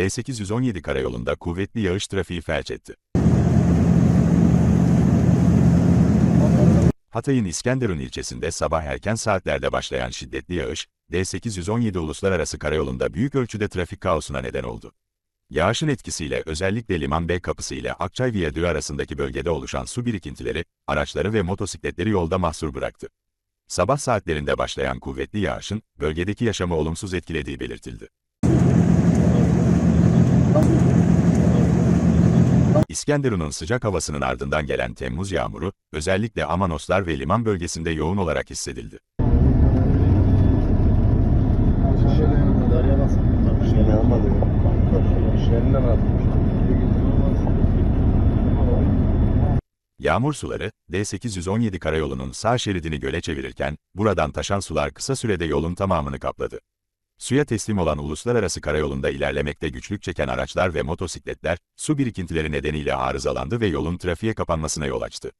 D817 karayolunda kuvvetli yağış trafiği felç etti. Hatay'ın İskenderun ilçesinde sabah erken saatlerde başlayan şiddetli yağış, D817 uluslararası karayolunda büyük ölçüde trafik kaosuna neden oldu. Yağışın etkisiyle özellikle Liman Bey kapısı ile Akçay Viyadüğü arasındaki bölgede oluşan su birikintileri, araçları ve motosikletleri yolda mahsur bıraktı. Sabah saatlerinde başlayan kuvvetli yağışın, bölgedeki yaşamı olumsuz etkilediği belirtildi. İskenderun'un sıcak havasının ardından gelen Temmuz yağmuru, özellikle Amanoslar ve liman bölgesinde yoğun olarak hissedildi. Yağmur suları, D817 karayolunun sağ şeridini göle çevirirken, buradan taşan sular kısa sürede yolun tamamını kapladı. Suya teslim olan uluslararası karayolunda ilerlemekte güçlük çeken araçlar ve motosikletler, su birikintileri nedeniyle arızalandı ve yolun trafiğe kapanmasına yol açtı.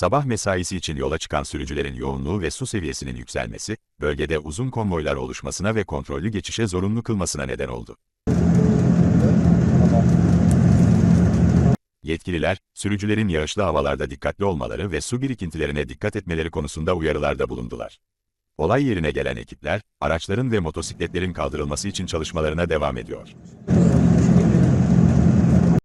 Sabah mesaisi için yola çıkan sürücülerin yoğunluğu ve su seviyesinin yükselmesi, bölgede uzun konvoylar oluşmasına ve kontrollü geçişe zorunlu kılmasına neden oldu. Yetkililer, sürücülerin yağışlı havalarda dikkatli olmaları ve su birikintilerine dikkat etmeleri konusunda uyarılarda bulundular. Olay yerine gelen ekipler, araçların ve motosikletlerin kaldırılması için çalışmalarına devam ediyor.